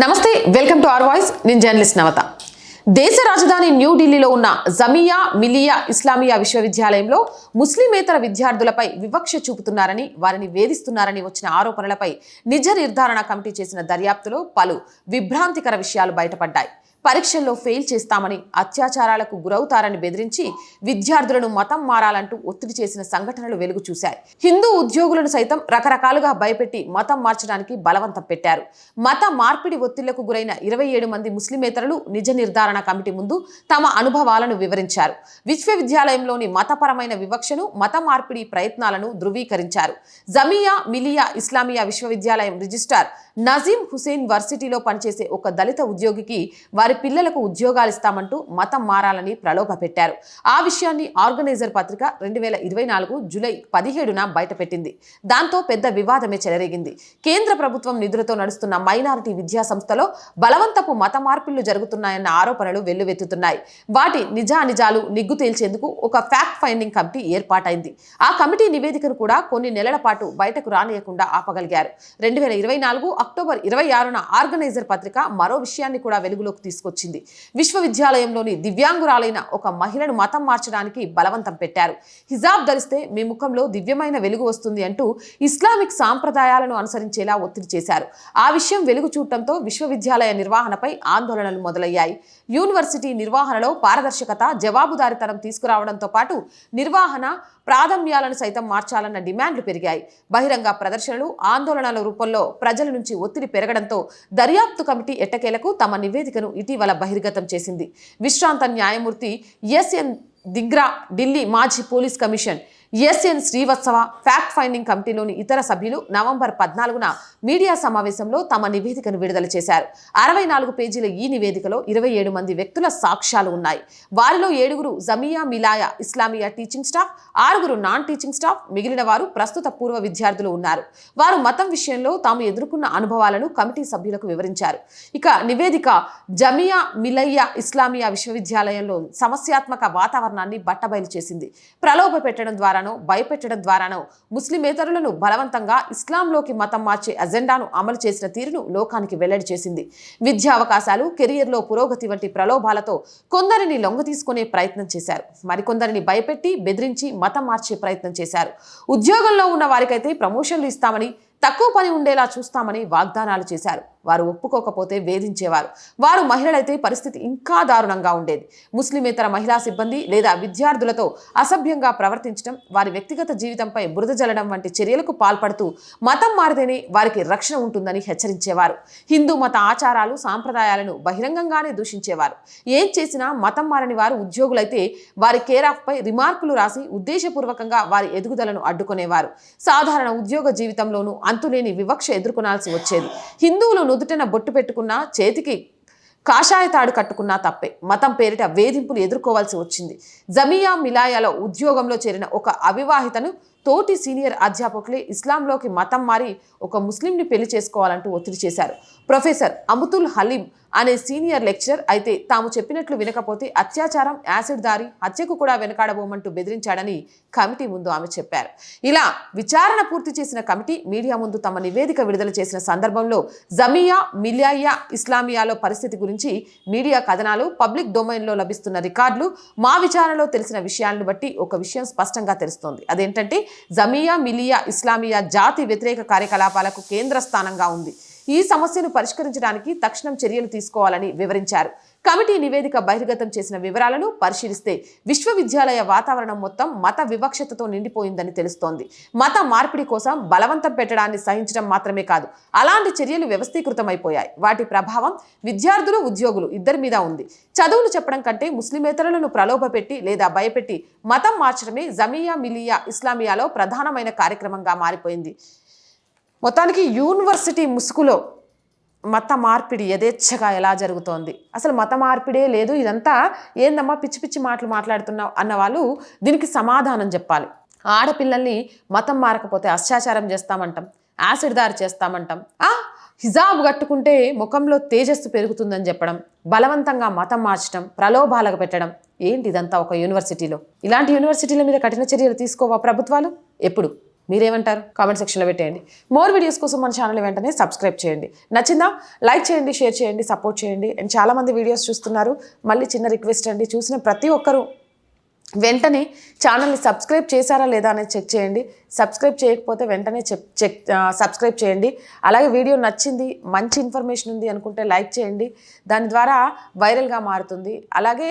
నమస్తే welcome to R voice. నేను journalist Navatha. దేశ రాజధాని న్యూఢిల్లీలో ఉన్న జమియా మిలియా ఇస్లామియా విశ్వవిద్యాలయంలో ముస్లిమేతర విద్యార్థులపై వివక్ష చూపుతున్నారని వారిని వేధిస్తున్నారని వచ్చిన ఆరోపణలపై నిజ నిర్ధారణ కమిటీ చేసిన దర్యాప్తులో పలు విభ్రాంతికర విషయాలు బయటపడ్డాయి. పరీక్షల్లో ఫెయిల్ చేస్తామని అత్యాచారాలకు గురవుతారని బెదిరించి విద్యార్థులను మతం మారాలంటూ ఒత్తిడి చేసిన సంఘటనలు వెలుగు చూశాయి. హిందూ ఉద్యోగులను సైతం రకరకాలుగా భయపెట్టి మతం మార్చడానికి బలవంతం పెట్టారు. మత మార్పిడి ఒత్తిళ్ళకు గురైన ఇరవై ఏడు మంది ముస్లిమేతరులు నిజ నిర్ధారణ కమిటీ ముందు తమ అనుభవాలను వివరించారు. విశ్వవిద్యాలయంలోని మతపరమైన వివక్షను మత మార్పిడి ప్రయత్నాలను ధృవీకరించారు. జమియా మిలియా ఇస్లామియా విశ్వవిద్యాలయం రిజిస్ట్రార్ నజీం హుసేన్ వర్సిటీలో పనిచేసే ఒక దళిత ఉద్యోగికి వారి పిల్లలకు ఉద్యోగాలు ఇస్తామంటూ మతం మారాలని ప్రలోభ పెట్టారు. ఆ విషయాన్ని ఆర్గనైజర్ పత్రిక రెండు వేల ఇరవై నాలుగు జూలై పదిహేడున బయటపెట్టింది. దాంతో పెద్ద వివాదమే చెలరేగింది. కేంద్ర ప్రభుత్వం నిధులతో నడుస్తున్న మైనారిటీ విద్యా సంస్థలో బలవంతపు మత మార్పిళ్ళు జరుగుతున్నాయన్న ఆరోపణలు వెల్లువెత్తుతున్నాయి. వాటి నిజానిజాలు నిగ్గు తేల్చేందుకు ఒక ఫ్యాక్ట్ ఫైండింగ్ కమిటీ ఏర్పాటైంది. ఆ కమిటీ నివేదికను కూడా కొన్ని నెలల పాటు బయటకు రానియకుండా ఆపగలిగారు. రెండు వేల ఇరవై నాలుగు అక్టోబర్ ఇరవై ఆరున ఆర్గనైజర్ పత్రిక మరో విషయాన్ని కూడా వెలుగులోకి తీసుకొచ్చింది. విశ్వవిద్యాలయంలోని దివ్యాంగురాలైన ఒక మహిళను మతం మార్చడానికి బలవంతం పెట్టారు. హిజాబ్ ధరిస్తే మీ ముఖంలో దివ్యమైన వెలుగు వస్తుంది అంటూ ఇస్లామిక్ సాంప్రదాయాలను అనుసరించేలా ఒత్తిడి చేశారు. ఆ విషయం వెలుగు చూడటంతో విశ్వవిద్యాలయ నిర్వహణపై ఆందోళనలు మొదలయ్యాయి. యూనివర్సిటీ నిర్వహణలో పారదర్శకత జవాబుదారితనం తీసుకురావడంతో పాటు నిర్వహణ ప్రాథమ్యాలను సైతం మార్చాలన్న డిమాండ్లు పెరిగాయి. బహిరంగ ప్రదర్శనలు ఆందోళనల రూపంలో ప్రజల నుంచి ఒత్తిడి పెరగడంతో దర్యాప్తు కమిటీ ఎట్టకేలకు తమ నివేదికను ఇటీవల బహిర్గతం చేసింది. విశ్రాంత న్యాయమూర్తి ఎస్ఎన్ దిగ్రా ఢిల్లీ మాజీ police commission SN Srivastava fact finding కమిటీలోని ఇతర సభ్యులు నవంబర్ పద్నాలుగున మీడియా సమావేశంలో తమ నివేదికను విడుదల చేశారు. అరవై నాలుగు పేజీల ఈ నివేదికలో ఇరవై ఏడు మంది వ్యక్తుల సాక్ష్యాలు ఉన్నాయి. వారిలో ఏడుగురు జమియా మిలాయా ఇస్లామియా టీచింగ్ స్టాఫ్ ఆరుగురు నాన్ టీచింగ్ స్టాఫ్ మిగిలిన వారు ప్రస్తుత పూర్వ విద్యార్థులు ఉన్నారు. వారు మతం విషయంలో తాము ఎదుర్కొన్న అనుభవాలను కమిటీ సభ్యులకు వివరించారు. ఇక నివేదిక జమియా మిలయ్యా ఇస్లామియా విశ్వవిద్యాలయంలో సమస్యాత్మక వాతావరణాన్ని బట్టబయలు చేసింది. ప్రలోభ పెట్టడం ద్వారా ద్వారాను భయపెట్టడం ద్వారానో ముస్లిమేతరులను బలవంతంగా ఇస్లాంలోకి మతం మార్చే అజెండాను అమలు చేసిన తీరును లోకానికి వెల్లడి చేసింది. విద్యా అవకాశాలు కెరియర్లో పురోగతి వంటి ప్రలోభాలతో కొందరిని లొంగ తీసుకునే ప్రయత్నం చేశారు. మరికొందరిని భయపెట్టి బెదిరించి మతం మార్చే ప్రయత్నం చేశారు. ఉద్యోగంలో ఉన్న వారికైతే ప్రమోషన్లు ఇస్తామని తక్కువ పని ఉండేలా చూస్తామని వాగ్దానాలు చేశారు. వారు ఒప్పుకోకపోతే వేధించేవారు. వారు మహిళలైతే పరిస్థితి ఇంకా దారుణంగా ఉండేది. ముస్లిమేతర మహిళా సిబ్బంది లేదా విద్యార్థులతో అసభ్యంగా ప్రవర్తించడం వారి వ్యక్తిగత జీవితంపై బురద జల్లడం వంటి చర్యలకు పాల్పడుతూ మతం మారితేనే వారికి రక్షణ ఉంటుందని హెచ్చరించేవారు. హిందూ మత ఆచారాలు సాంప్రదాయాలను బహిరంగంగానే దూషించేవారు. ఏం చేసినా మతం మారని వారు ఉద్యోగులైతే వారి కేర్ ఆఫ్పై రిమార్కులు రాసి ఉద్దేశపూర్వకంగా వారి ఎదుగుదలను అడ్డుకునేవారు. సాధారణ ఉద్యోగ జీవితంలోనూ అంతులేని వివక్ష ఎదుర్కొనాల్సి వచ్చేది. హిందువులు నుదుటన బొట్టు పెట్టుకున్నా చేతికి కాషాయ తాడు కట్టుకున్నా తప్పే. మతం పేరిట వేధింపులు ఎదుర్కోవాల్సి వచ్చింది. జమియా మిలాయాల ఉద్యోగంలో చేరిన ఒక అవివాహితను తోటి సీనియర్ అధ్యాపకులే ఇస్లాంలోకి మతం మారి ఒక ముస్లింని పెళ్ళి చేసుకోవాలంటూ ఒత్తిడి చేశారు. ప్రొఫెసర్ అముతుల్ హలీం అనే సీనియర్ లెక్చరర్ అయితే తాము చెప్పినట్లు వినకపోతే అత్యాచారం యాసిడ్ దారి హత్యకు కూడా వెనకాడబోమంటూ బెదిరించాడని కమిటీ ముందు ఆమె చెప్పారు. ఇలా విచారణ పూర్తి చేసిన కమిటీ మీడియా ముందు తమ నివేదిక విడుదల చేసిన సందర్భంలో జమియా మిలియాయా ఇస్లామియాలో పరిస్థితి గురించి మీడియా కథనాలు పబ్లిక్ డొమైన్లో లభిస్తున్న రికార్డులు మా విచారణలో తెలిసిన విషయాలను బట్టి ఒక విషయం స్పష్టంగా తెలుస్తోంది. అదేంటంటే జమియా మిలియా ఇస్లామియా జాతి వ్యతిరేక కార్యకలాపాలకు కేంద్ర స్థానంగా ఉంది. ఈ సమస్యను పరిష్కరించడానికి తక్షణం చర్యలు తీసుకోవాలని వివరించారు. కమిటీ నివేదిక బహిర్గతం చేసిన వివరాలను పరిశీలిస్తే విశ్వవిద్యాలయ వాతావరణం మొత్తం మత వివక్షతతో నిండిపోయిందని తెలుస్తోంది. మత మార్పిడి కోసం బలవంతం పెట్టడాన్ని సహించడం మాత్రమే కాదు అలాంటి చర్యలు వ్యవస్థీకృతమైపోయాయి. వాటి ప్రభావం విద్యార్థులు ఉద్యోగులు ఇద్దరి మీద ఉంది. చదువులు చెప్పడం కంటే ముస్లిమేతరులను ప్రలోభపెట్టి లేదా భయపెట్టి మతం మార్చడమే జమియా మిలియా ఇస్లామియాలో ప్రధానమైన కార్యక్రమంగా మారిపోయింది. మొత్తానికి యూనివర్సిటీ ముసుగులో మత మార్పిడి యథేచ్ఛగా ఎలా జరుగుతోంది? అసలు మత మార్పిడే లేదు ఇదంతా ఏందమ్మా పిచ్చి పిచ్చి మాటలు మాట్లాడుతున్నావు అన్న వాళ్ళు దీనికి సమాధానం చెప్పాలి. ఆడపిల్లల్ని మతం మారకపోతే అత్యాచారం చేస్తామంటాం యాసిడ్ దారి చేస్తామంటాం ఆ? హిజాబ్ కట్టుకుంటే ముఖంలో తేజస్సు పెరుగుతుందని చెప్పడం బలవంతంగా మతం మార్చడం ప్రలోభాలకు పెట్టడం ఏంటి ఇదంతా ఒక యూనివర్సిటీలో? ఇలాంటి యూనివర్సిటీల మీద కఠిన చర్యలు తీసుకోవా ప్రభుత్వాలు? ఎప్పుడు? మీరేమంటారు? కామెంట్ సెక్షన్లో పెట్టేయండి. మోర్ వీడియోస్ కోసం మన ఛానల్ వెంటనే సబ్స్క్రైబ్ చేయండి. నచ్చిందా? లైక్ చేయండి షేర్ చేయండి సపోర్ట్ చేయండి. అండ్ చాలామంది వీడియోస్ చూస్తున్నారు. మళ్ళీ చిన్న రిక్వెస్ట్ అండి. చూసిన ప్రతి ఒక్కరూ వెంటనే ఛానల్ని సబ్స్క్రైబ్ చేశారా లేదా అనేది చెక్ చేయండి. సబ్స్క్రైబ్ చేయకపోతే వెంటనే చెక్ చెక్ సబ్స్క్రైబ్ చేయండి. అలాగే వీడియో నచ్చింది మంచి ఇన్ఫర్మేషన్ ఉంది అనుకుంటే లైక్ చేయండి. దాని ద్వారా వైరల్గా మారుతుంది. అలాగే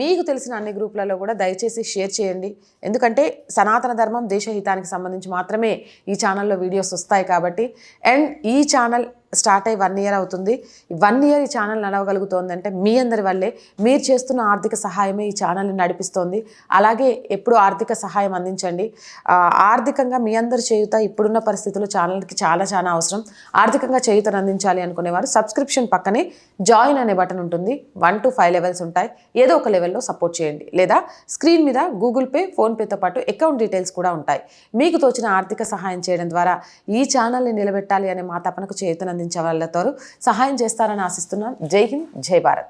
మీకు తెలిసిన అన్ని గ్రూపులలో కూడా దయచేసి షేర్ చేయండి. ఎందుకంటే సనాతన ధర్మం దేశహితానికి సంబంధించి మాత్రమే ఈ ఛానల్లో వీడియోస్ వస్తాయి కాబట్టి. అండ్ ఈ ఛానల్ స్టార్ట్ అయ్యి వన్ ఇయర్ అవుతుంది. వన్ ఇయర్ ఈ ఛానల్ నడవగలుగుతోంది అంటే మీ అందరి వల్లే మీరు చేస్తున్న ఆర్థిక సహాయమే ఈ ఛానల్ని నడిపిస్తోంది. అలాగే ఎప్పుడు ఆర్థిక సహాయం అందించండి. ఆర్థికంగా మీ అందరి చేయుత ఇప్పుడున్న పరిస్థితుల్లో ఛానల్కి చాలా చాలా అవసరం. ఆర్థికంగా చేయుతను అందించాలి అనుకునేవారు సబ్స్క్రిప్షన్ పక్కనే జాయిన్ అనే బటన్ ఉంటుంది. వన్ టు ఫైవ్ లెవెల్స్ ఉంటాయి. ఏదో ఒక లెవెల్లో సపోర్ట్ చేయండి. లేదా స్క్రీన్ మీద గూగుల్ పే ఫోన్పేతో పాటు అకౌంట్ డీటెయిల్స్ కూడా ఉంటాయి. మీకు తోచిన ఆర్థిక సహాయం చేయడం ద్వారా ఈ ఛానల్ని నిలబెట్టాలి అనే మా తపనకు చేయుతను అందించే అందించగలుగుతారు. సహాయం చేస్తారని ఆశిస్తున్నాను జై హింద్ జై భారత్.